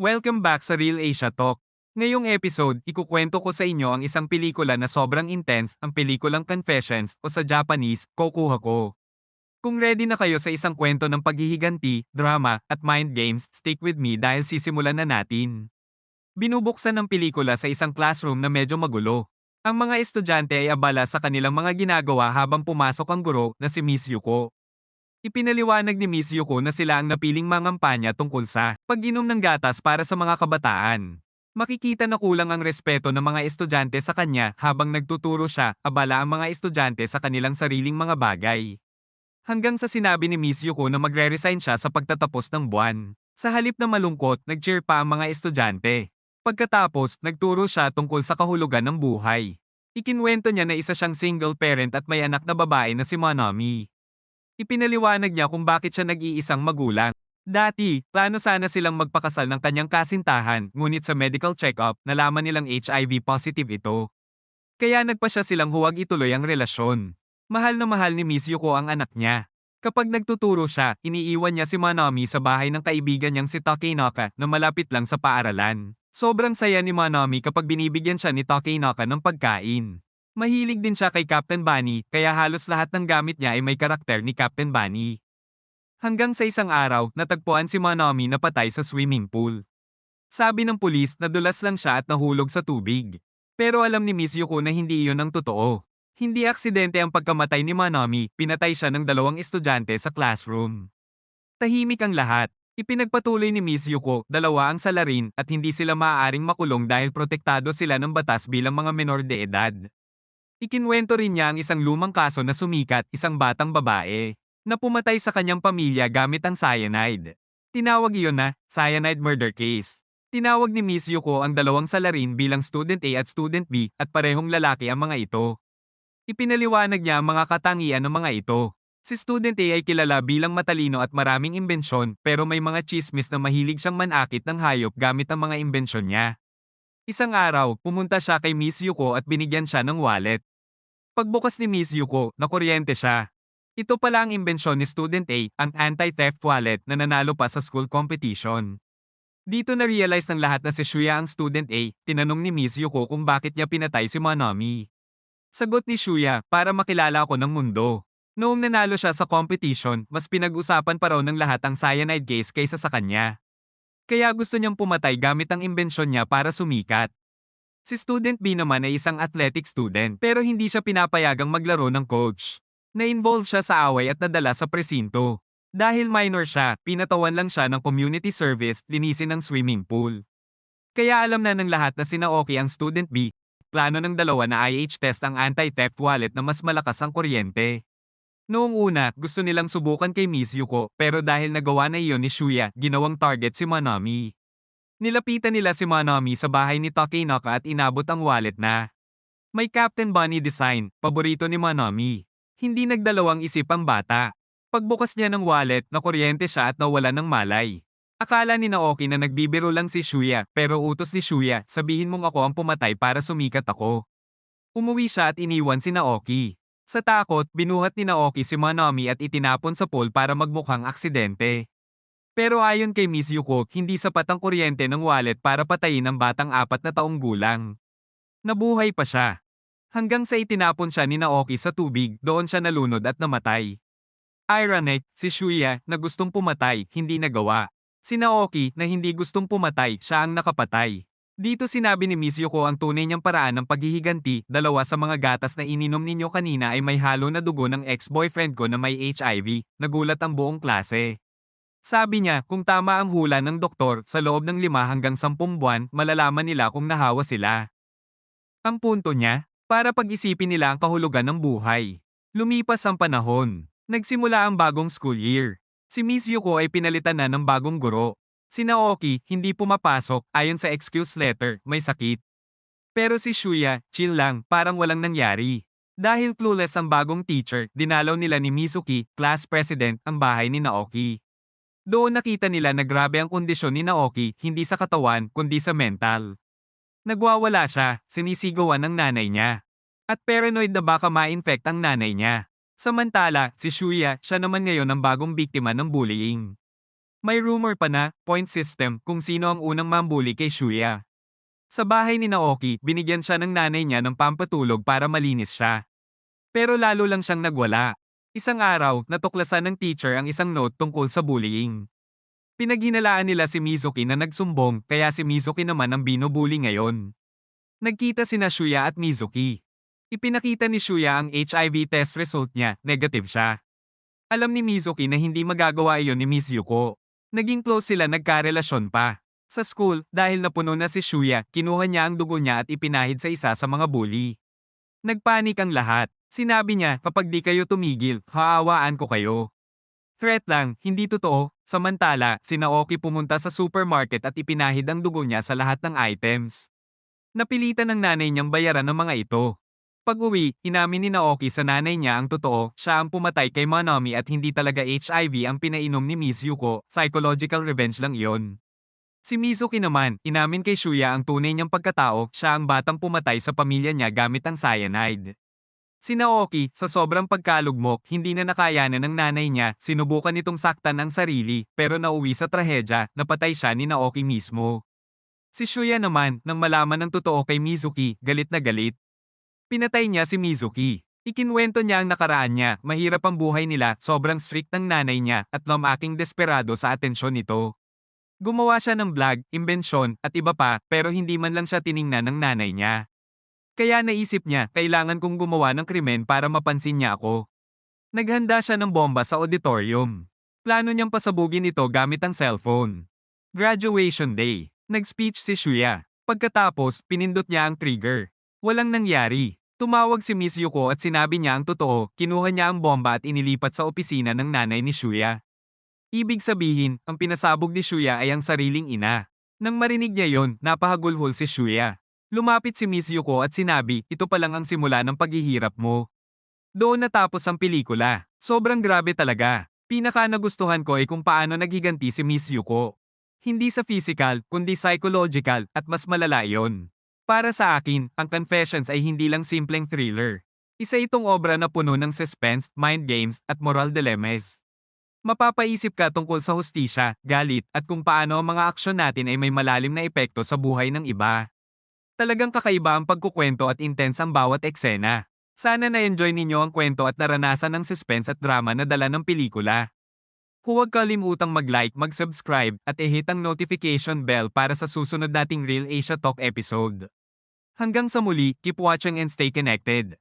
Welcome back sa Real Asia Talk. Ngayong episode, ikukwento ko sa inyo ang isang pelikula na sobrang intense, ang pelikulang Confessions o sa Japanese, Kokuha Ko. Kung ready na kayo sa isang kwento ng paghihiganti, drama, at mind games, stick with me dahil sisimulan na natin. Binubuksan ng pelikula sa isang classroom na medyo magulo. Ang mga estudyante ay abala sa kanilang mga ginagawa habang pumasok ang guro na si Miss Yuko. Ipinaliwanag ni Miss Yuko na sila ang napiling mangampanya tungkol sa pag-inom ng gatas para sa mga kabataan. Makikita na kulang ang respeto ng mga estudyante sa kanya habang nagtuturo siya, abala ang mga estudyante sa kanilang sariling mga bagay. Hanggang sa sinabi ni Miss Yuko na magre-resign siya sa pagtatapos ng buwan. Sa halip na malungkot, nag-cheer pa ang mga estudyante. Pagkatapos, nagturo siya tungkol sa kahulugan ng buhay. Ikinwento niya na isa siyang single parent at may anak na babae na si Manami. Ipinaliwanag niya kung bakit siya nag-iisang magulang. Dati, plano sana silang magpakasal ng kanyang kasintahan, ngunit sa medical check-up, nalaman nilang HIV positive ito. Kaya nagpa siya silang huwag ituloy ang relasyon. Mahal na mahal ni Miss Yuko ang anak niya. Kapag nagtuturo siya, iniiwan niya si Manami sa bahay ng kaibigan niyang si Takenaka na malapit lang sa paaralan. Sobrang saya ni Manami kapag binibigyan siya ni Takenaka ng pagkain. Mahilig din siya kay Captain Bunny, kaya halos lahat ng gamit niya ay may karakter ni Captain Bunny. Hanggang sa isang araw, natagpuan si Manami na patay sa swimming pool. Sabi ng pulis na dulas lang siya at nahulog sa tubig. Pero alam ni Miss Yuko na hindi iyon ang totoo. Hindi aksidente ang pagkamatay ni Manami, pinatay siya ng dalawang estudyante sa classroom. Tahimik ang lahat. Ipinagpatuloy ni Miss Yuko, dalawa ang salarin at hindi sila maaaring makulong dahil protektado sila ng batas bilang mga menor de edad. Ikinwento rin niya ang isang lumang kaso na sumikat, isang batang babae, na pumatay sa kanyang pamilya gamit ang cyanide. Tinawag iyon na, cyanide murder case. Tinawag ni Miss Yuko ang dalawang salarin bilang student A at student B at parehong lalaki ang mga ito. Ipinaliwanag niya ang mga katangian ng mga ito. Si student A ay kilala bilang matalino at maraming imbensyon pero may mga chismis na mahilig siyang manakit ng hayop gamit ang mga imbensyon niya. Isang araw, pumunta siya kay Miss Yuko at binigyan siya ng wallet. Pagbukas ni Miss Yuko, nakuryente siya. Ito pala ang imbensyon ni Student A, ang anti-theft wallet na nanalo pa sa school competition. Dito na-realize ng lahat na si Shuya ang Student A, tinanong ni Miss Yuko kung bakit niya pinatay si Manami. Sagot ni Shuya, para makilala ako ng mundo. Noong nanalo siya sa competition, mas pinag-usapan pa raw ng lahat ang cyanide case kaysa sa kanya. Kaya gusto niyang pumatay gamit ang imbensyon niya para sumikat. Si Student B naman ay isang athletic student pero hindi siya pinapayagang maglaro ng coach. Na-involve siya sa away at nadala sa presinto. Dahil minor siya, pinatawan lang siya ng community service, linisin ng swimming pool. Kaya alam na ng lahat na sinaoki ang Student B. Plano ng dalawa na IH test ang anti-theft wallet na mas malakas ang kuryente. Noong una, gusto nilang subukan kay Miss Yuko, pero dahil nagawa na iyon ni Shuya, ginawang target si Manami. Nilapitan nila si Manami sa bahay ni Takenaka at inabot ang wallet na. May Captain Bunny design, paborito ni Manami. Hindi nagdalawang isip ang bata. Pagbukas niya ng wallet, nakuryente siya at nawala ng malay. Akala ni Naoki na nagbibiro lang si Shuya, pero utos ni Shuya, sabihin mong ako ang pumatay para sumikat ako. Umuwi siya at iniwan si Naoki. Sa takot, binuhat ni Naoki si Manami at itinapon sa pool para magmukhang aksidente. Pero ayon kay Miss Yuko, hindi sapat ang kuryente ng wallet para patayin ang batang apat na taong gulang. Nabuhay pa siya. Hanggang sa itinapon siya ni Naoki sa tubig, doon siya nalunod at namatay. Ironic, si Shuya, na gustong pumatay, hindi nagawa. Si Naoki, na hindi gustong pumatay, siya ang nakapatay. Dito sinabi ni Miss Yuko ang tunay niyang paraan ng paghihiganti, dalawa sa mga gatas na ininom ninyo kanina ay may halo na dugo ng ex-boyfriend ko na may HIV, nagulat ang buong klase. Sabi niya, kung tama ang hula ng doktor, sa loob ng lima hanggang sampung buwan, malalaman nila kung nahawa sila. Ang punto niya, para pag-isipin nila ang kahulugan ng buhay. Lumipas ang panahon. Nagsimula ang bagong school year. Si Miss Yuko ay pinalitan na ng bagong guro. Si Naoki, hindi pumapasok, ayon sa excuse letter, may sakit. Pero si Shuya, chill lang, parang walang nangyari. Dahil clueless ang bagong teacher, dinalaw nila ni Mizuki, class president, ang bahay ni Naoki. Doon nakita nila na grabe ang kondisyon ni Naoki, hindi sa katawan, kundi sa mental. Nagwawala siya, sinisigawan ng nanay niya. At paranoid na baka ma-infect ang nanay niya. Samantala, si Shuya, siya naman ngayon ang bagong biktima ng bullying. May rumor pa na, point system, kung sino ang unang mambuli kay Shuya. Sa bahay ni Naoki, binigyan siya ng nanay niya ng pampatulog para malinis siya. Pero lalo lang siyang nagwala. Isang araw, natuklasan ng teacher ang isang note tungkol sa bullying. Pinaghinalaan nila si Mizuki na nagsumbong, kaya si Mizuki naman ang binubuli ngayon. Nagkita sina Shuya at Mizuki. Ipinakita ni Shuya ang HIV test result niya, negative siya. Alam ni Mizuki na hindi magagawa iyon ni Miss Yuko. Naging close sila nagkarelasyon pa. Sa school, dahil napuno na si Shuya, kinuha niya ang dugo niya at ipinahid sa isa sa mga bully. Nagpanik ang lahat. Sinabi niya, kapag di kayo tumigil, haawaan ko kayo. Threat lang, hindi totoo. Samantala, si Naoki pumunta sa supermarket at ipinahid ang dugo niya sa lahat ng items. Napilitan ng nanay niyang bayaran ng mga ito. Pag-uwi, inamin ni Naoki sa nanay niya ang totoo, siya ang pumatay kay Manami at hindi talaga HIV ang pinainom ni Miss Yuko, psychological revenge lang iyon. Si Mizuki naman, inamin kay Shuya ang tunay niyang pagkatao, siya ang batang pumatay sa pamilya niya gamit ang cyanide. Si Naoki, sa sobrang pagkalugmok, hindi na nakayanan ng nanay niya, sinubukan nitong saktan ang sarili, pero nauwi sa trahedya, napatay siya ni Naoki mismo. Si Shuya naman, nang malaman ng totoo kay Mizuki, galit na galit. Pinatay niya si Mizuki. Ikinwento niya ang nakaraan niya, mahirap ang buhay nila, sobrang strict ng nanay niya, at lamaking desperado sa atensyon nito. Gumawa siya ng vlog, imbensyon, at iba pa, pero hindi man lang siya tiningnan ng nanay niya. Kaya naisip niya, kailangan kong gumawa ng krimen para mapansin niya ako. Naghanda siya ng bomba sa auditorium. Plano niyang pasabugin ito gamit ang cellphone. Graduation day. Nag-speech si Shuya. Pagkatapos, pinindot niya ang trigger. Walang nangyari. Tumawag si Miss Yuko at sinabi niya ang totoo, kinuha niya ang bomba at inilipat sa opisina ng nanay ni Shuya. Ibig sabihin, ang pinasabog ni Shuya ay ang sariling ina. Nang marinig niya yon, napahagulhol si Shuya. Lumapit si Miss Yuko at sinabi, ito pa lang ang simula ng paghihirap mo. Doon natapos ang pelikula. Sobrang grabe talaga. Pinaka nagustuhan ko ay kung paano naghiganti si Miss Yuko. Hindi sa physical, kundi psychological, at mas malala yon. Para sa akin, ang Confessions ay hindi lang simpleng thriller. Isa itong obra na puno ng suspense, mind games, at moral dilemmas. Mapapaisip ka tungkol sa hustisya, galit, at kung paano ang mga aksyon natin ay may malalim na epekto sa buhay ng iba. Talagang kakaiba ang pagkukwento at intense ang bawat eksena. Sana na-enjoy ninyo ang kwento at naranasan ng suspense at drama na dala ng pelikula. Huwag kalimutang mag-like, mag-subscribe, at i-hit ang notification bell para sa susunod nating Real Asia Talk episode. Hanggang sa muli, keep watching and stay connected.